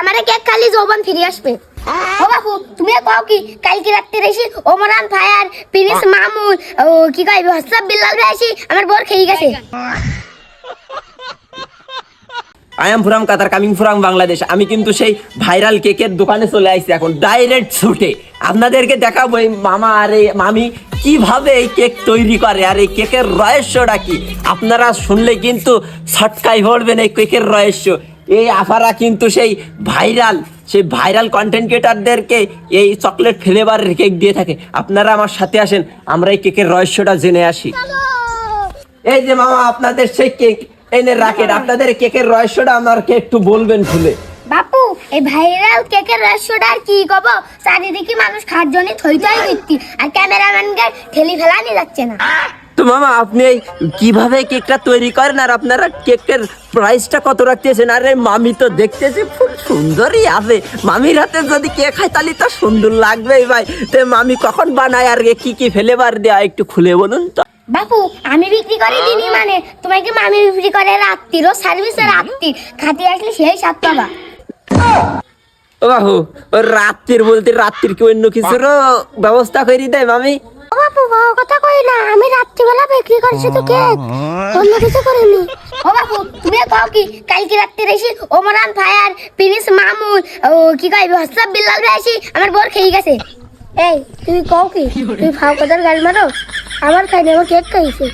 আমারে কেক খালি যৌবন ফিরে আসবে? ও বাপু তুমি কও কি কালকে রাত্রে এসে ওমরান ফায়ার প্রিন্স মামুন ও কি কই হোয়াটসঅ্যাপ বিল্লাল ভাই আসি আমার বর খেয়ে গেছে। I am from Qatar coming from Bangladesh আমি কিন্তু সেই ভাইরাল কেকের দোকানে চলে আসছি এখন ডাইরেক্ট শুটে আপনাদেরকে দেখাবো এই মামা আর এই মামি কীভাবে এই কেক তৈরি করে আর এই কেকের রহস্যটা কি? আপনারা শুনলে কিন্তু ছটকাই পড়বেন এই কেকের রহস্য। এই আফারা কিন্তু সেই ভাইরাল সেই ভাইরাল কন্টেন্ট ক্রিয়েটারদেরকে এই চকলেট ফ্লেভারের কেক দিয়ে থাকে। আপনারা আমার সাথে আসেন, আমরা এই কেকের রহস্যটা জেনে আসি। এই যে মামা, আপনাদের সেই কেক এনে রাখেন আপনাদের কেকের রহস্যটা আমাকে একটু বলবেন খুলে? বাপু, এই ভাইরাল কেকের রহস্যটা আর কি কব? চারিদিকে মানুষ খাওয়ার জন্য থই থই আর ক্যামেরাম্যানকে ঠেলি ফেলানি যাচ্ছে না। তো মামা আপনি এই কীভাবে কেকটা তৈরি করেন আর আপনারা কেকের প্রাইসটা কত রাখতেছেন? আরে মামি তো দেখতেছি খুব সুন্দরই আছে। মামির হাতে যদি কেক হয় তাহলে তো সুন্দর লাগবেই ভাই। তো মামি কখন বানায় আর কি কি ফ্লেভার দেওয়া একটু খুলে বলুন তো। বাপু আমি বিক্রি করি দিনই মানে। তোমাকে মামি বিক্রি করে রাত্রির ও সার্ভিসে রাত্রি। খাতে আসলে সেই সাত পাবা। ও বাহু রাত্রির বলতে রাত্রির কি অন্য কিছুরও ব্যবস্থা করে দেয় মামি? বাপু বড় কথা কই না। আমি রাত্রিবেলা বিক্রি করছি তো কেক অন্য কিছু করিনি। ও বাপু তুমি কও কি কালকে রাত্রে এসে ওমরান ফায়ার প্রিন্স মামুন ও কি কই হোয়াটসঅ্যাপ বিল্লাল ভাই আসি আমার বর খেয়ে গেছে। এই তুমি কও কি তুই ফাও কথার গাল মারো? আমার খাইনি আমার কেক খাইছে।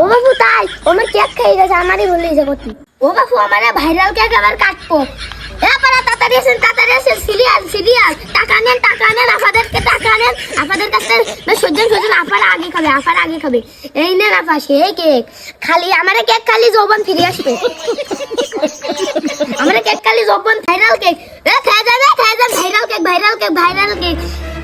ও বাপু তাই আমার কেক খেয়ে গেছে আমারই যে করতি ও বাপু আমার ভাইরাল কেক আবার কাটবো। এবারে তাড়াতাড়ি আসেন তাড়াতাড়ি আসেন। Serial serial. টাকা নেন টাকা নেন আপনাদেরকে টাকা নেন। আপনাদের কাছে সজ্জন সজ্জন আপার আগে খাবে আপার আগে খাবে। এই নেন আপা সেই কেক। খালি আমার কেক খালি যৌবন ফিরে আসবে। আমার কেক খালি যৌবন ভাইরাল কেক। এ খেয়ে যাবে খেয়ে যাবে viral cake viral cake viral cake.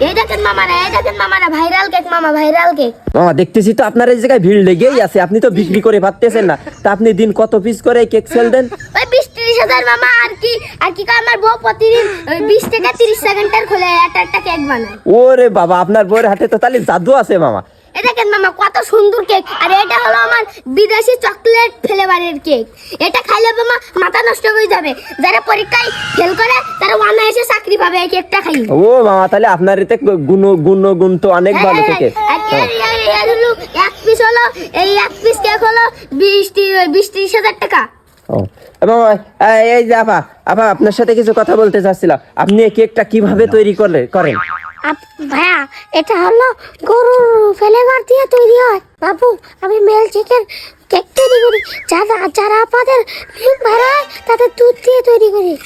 এই দেখেন মামারা এই দেখেন মামারা ভাইরাল কেক মামা ভাইরাল কেক। মামা দেখতেছি তো আপনার এই জায়গায় ভিড় লেগেই আছে আপনি তো বিক্রি করে পারতেছেন না। তা আপনি দিন কত পিস করে কেক সেল দেন? ওই বিশ হাজার মামা আর কি আর কি আমার বউ প্রতিদিন বিশ থেকে তিরিশ সেকেন্ডের খোলে একটা একটা কেক বানায়। ওরে বাবা আপনার বউয়ের হাতে তো তাহলে জাদু আছে মামা। এ দেখেন মামা কত সুন্দর কেক। আর এটা হলো আমার বিদেশি চকলেট ফ্লেভারের কেক। এটা খাইলে মামা মাথা নষ্ট হয়ে যাবে। যারা পরীক্ষায় ফেল করে তারা অনায়াসে চাকরি পাবে এই কেকটা খাই ও মামা তাহলে আপনার এতে গুণ গুণ গুণ তো অনেক ভালো থেকে। আর এর- এর- এর হলো এক পিস হলো এই এক পিস কেক হলো বিশ বিশ ত্রিশ হাজার টাকা। ও। এ মামা এই- যে আপা আপা আপনার সাথে কিছু কথা বলতে চাচ্ছিলাম। আপনি এই কেকটা কীভাবে তৈরি করলে করেন। ভাইয়া এটা হলো গরুর ফ্লেভার দিয়ে তৈরি হয়। বাবু আমি মেল চিকেন কেক তৈরি করি। যারা যারা আপনাদের তাদের দুধ দিয়ে তৈরি করি।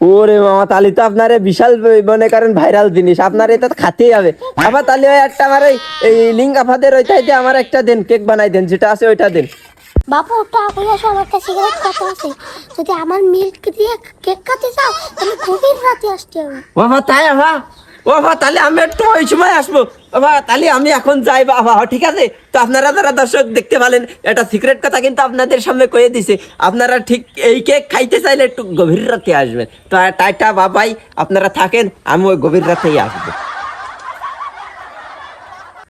ওরে মামা তাহলে তো আপনার বিশাল মনে করেন ভাইরাল জিনিস। আপনার এটা তো খাতেই হবে। আপা তাহলে ওই একটা আমার এই- এই লিঙ্ক আপাদের ওইটাই দিয়ে আমার একটা দেন কেক বানাই দেন যেটা আছে ওইটা দেন। বাবু আসো আমার কাছে সিগারেট আছে। যদি আমার মিল্ক দিয়ে কেক চাও, তাহলে রাতে আসতে হবে। বাবা, তাই বাবা? বাবা, তাহলে আমি একটু ওই সময় আসব। বাবা, তাহলে আমি এখন যাই, বাবা, ঠিক আছে? তো আপনারা যারা দর্শক দেখতে পেলেন, এটা সিক্রেট কথা কিন্তু আপনাদের সামনে কয়ে দিছে। আপনারা ঠিক এই কেক খাইতে চাইলে একটু গভীর রাতে আসবেন। তো, টাটা বাবাই আপনারা থাকেন, আমি ওই গভীর রাতেই আসব।